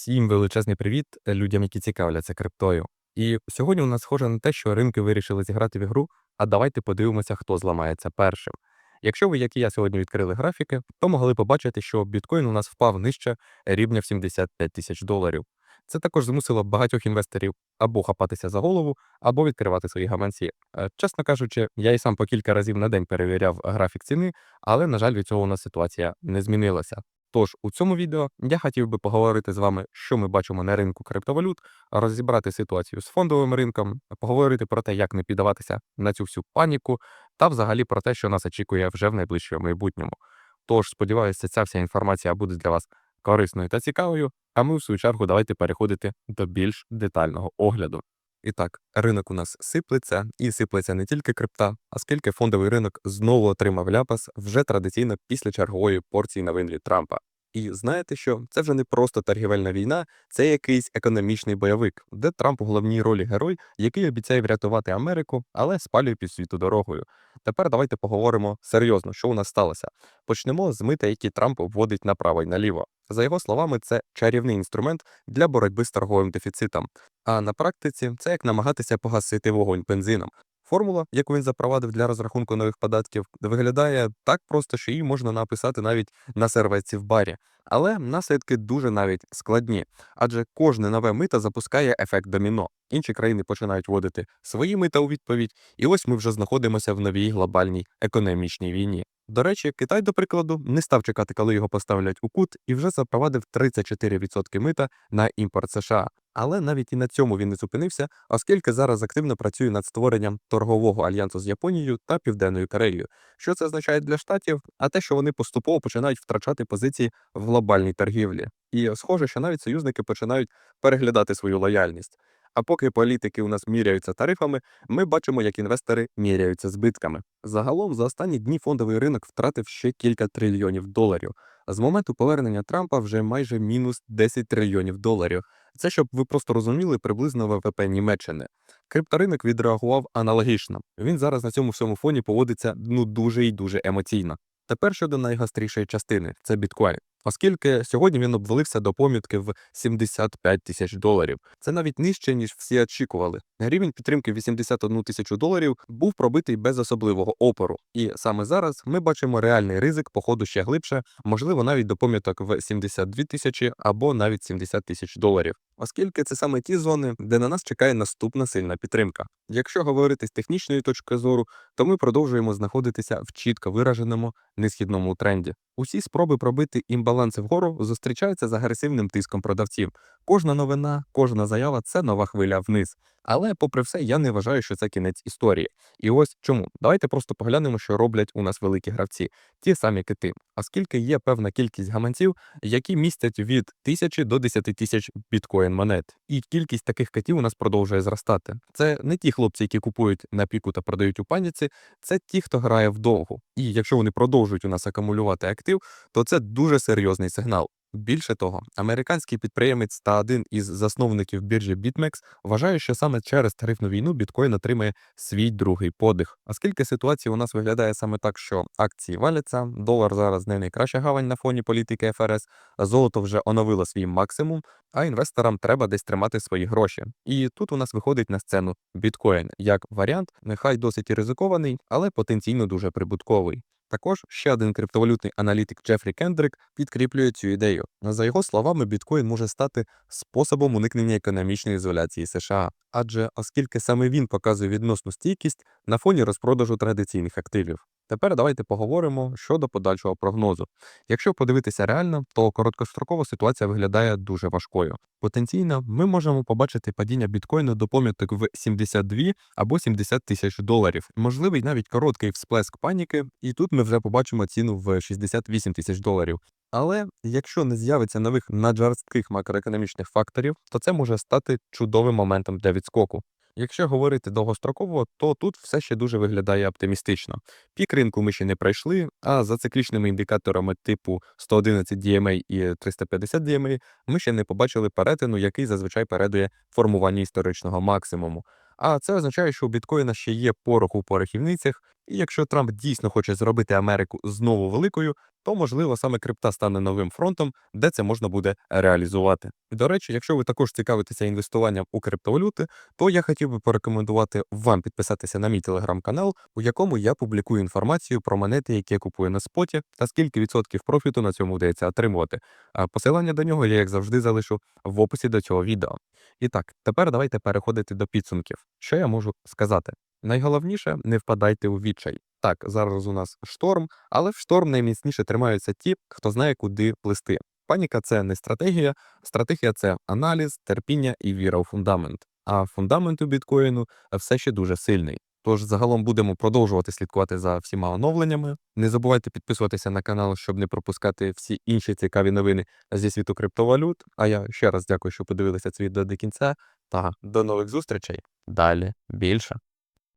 Всім величезний привіт е, людям, які цікавляться криптою. І сьогодні у нас схоже на те, що ринки вирішили зіграти в ігру, а давайте подивимося, хто зламається першим. Якщо ви, як і я, сьогодні відкрили графіки, то могли побачити, що біткоін у нас впав нижче рівня в 75 тисяч доларів. Це також змусило багатьох інвесторів або хапатися за голову, або відкривати свої гаманці. Е, Чесно кажучи, я і сам по кілька разів на день перевіряв графік ціни, але, на жаль, від цього у нас ситуація не змінилася. Тож у цьому відео я хотів би поговорити з вами, що ми бачимо на ринку криптовалют, розібрати ситуацію з фондовим ринком, поговорити про те, як не піддаватися на цю всю паніку, та взагалі про те, що нас очікує вже в найближчому майбутньому. Тож сподіваюся, ця вся інформація буде для вас корисною та цікавою. А ми, в свою чергу, давайте переходити до більш детального огляду. І так, ринок у нас сиплеться, і сиплеться не тільки крипта, оскільки фондовий ринок знову отримав ляпас вже традиційно після чергової порції новин від Трампа. І знаєте що? Це вже не просто торгівельна війна, це якийсь економічний бойовик, де Трамп у головній ролі герой, який обіцяє врятувати Америку, але спалює під світу дорогою. Тепер давайте поговоримо серйозно, що у нас сталося. Почнемо з мита, які Трамп вводить направо й наліво. За його словами, це чарівний інструмент для боротьби з торговим дефіцитом. А на практиці це як намагатися погасити вогонь бензином. Формула, яку він запровадив для розрахунку нових податків, виглядає так просто, що її можна написати навіть на серветці в барі. Але наслідки дуже навіть складні, адже кожне нове мито запускає ефект доміно. Інші країни починають вводити свої мита у відповідь, і ось ми вже знаходимося в новій глобальній економічній війні. До речі, Китай, до прикладу, не став чекати, коли його поставлять у кут, і вже запровадив 34% мита на імпорт США. Але навіть і на цьому він не зупинився, оскільки зараз активно працює над створенням торгового альянсу з Японією та Південною Кореєю. Що це означає для штатів? А те, що вони поступово починають втрачати позиції в глобальній торгівлі. І схоже, що навіть союзники починають переглядати свою лояльність. А поки політики у нас міряються тарифами, ми бачимо, як інвестори міряються збитками. Загалом за останні дні фондовий ринок втратив ще кілька трильйонів доларів. З моменту повернення Трампа вже майже мінус 10 трильйонів доларів. Це щоб ви просто розуміли приблизно ВВП Німеччини. Крипторинок відреагував аналогічно. Він зараз на цьому всьому фоні поводиться ну дуже і дуже емоційно. Тепер щодо найгострішої частини це біткоін. Оскільки сьогодні він обвалився до помітки в 75 тисяч доларів. Це навіть нижче, ніж всі очікували. Рівень підтримки 81 тисячу доларів був пробитий без особливого опору. І саме зараз ми бачимо реальний ризик походу ще глибше, можливо, навіть до поміток в 72 тисячі або навіть 70 тисяч доларів. Оскільки це саме ті зони, де на нас чекає наступна сильна підтримка. Якщо говорити з технічної точки зору, то ми продовжуємо знаходитися в чітко вираженому несхідному тренді. Усі спроби пробити імбаланси вгору зустрічаються з агресивним тиском продавців. Кожна новина, кожна заява це нова хвиля вниз. Але, попри все, я не вважаю, що це кінець історії. І ось чому. Давайте просто поглянемо, що роблять у нас великі гравці, ті самі кити. Оскільки є певна кількість гаманців, які містять від тисячі до 10 тисяч біткоін монет. І кількість таких китів у нас продовжує зростати. Це не ті хлопці, які купують на піку та продають у паніці, це ті, хто грає вдовгу. І якщо вони продовжують у нас акумулювати актив, то це дуже серйозний сигнал. Більше того, американський підприємець та один із засновників біржі BitMEX вважає, що саме через тарифну війну біткоін отримає свій другий подих. Оскільки ситуація у нас виглядає саме так, що акції валяться, долар зараз не найкраща гавань на фоні політики ФРС, золото вже оновило свій максимум, а інвесторам треба десь тримати свої гроші. І тут у нас виходить на сцену біткоін як варіант, нехай досить і ризикований, але потенційно дуже прибутковий. Також ще один криптовалютний аналітик Джефрі Кендрик підкріплює цю ідею. За його словами, біткоін може стати способом уникнення економічної ізоляції США, адже оскільки саме він показує відносну стійкість на фоні розпродажу традиційних активів. Тепер давайте поговоримо щодо подальшого прогнозу. Якщо подивитися реально, то короткострокова ситуація виглядає дуже важкою. Потенційно, ми можемо побачити падіння біткоїну до поміток в 72 або 70 тисяч доларів. Можливий навіть короткий всплеск паніки, і тут ми вже побачимо ціну в 68 тисяч доларів. Але якщо не з'явиться нових наджорстких макроекономічних факторів, то це може стати чудовим моментом для відскоку. Якщо говорити довгостроково, то тут все ще дуже виглядає оптимістично. Пік ринку ми ще не пройшли, а за циклічними індикаторами типу 111 DMA і 350 DMA ми ще не побачили перетину, який зазвичай передує формування історичного максимуму. А це означає, що у біткоїна ще є порох у порохівницях, І якщо Трамп дійсно хоче зробити Америку знову великою, то можливо саме крипта стане новим фронтом, де це можна буде реалізувати. До речі, якщо ви також цікавитеся інвестуванням у криптовалюти, то я хотів би порекомендувати вам підписатися на мій телеграм-канал, у якому я публікую інформацію про монети, які я купую на споті, та скільки відсотків профіту на цьому вдається отримувати. А посилання до нього я, як завжди, залишу в описі до цього відео. І так, тепер давайте переходити до підсумків. Що я можу сказати? Найголовніше не впадайте у відчай. Так, зараз у нас шторм, але в шторм найміцніше тримаються ті, хто знає, куди плисти. Паніка це не стратегія, стратегія це аналіз, терпіння і віра у фундамент. А фундамент у біткоїну все ще дуже сильний. Тож загалом будемо продовжувати слідкувати за всіма оновленнями. Не забувайте підписуватися на канал, щоб не пропускати всі інші цікаві новини зі світу криптовалют. А я ще раз дякую, що подивилися це відео до кінця. Та до нових зустрічей. Далі більше.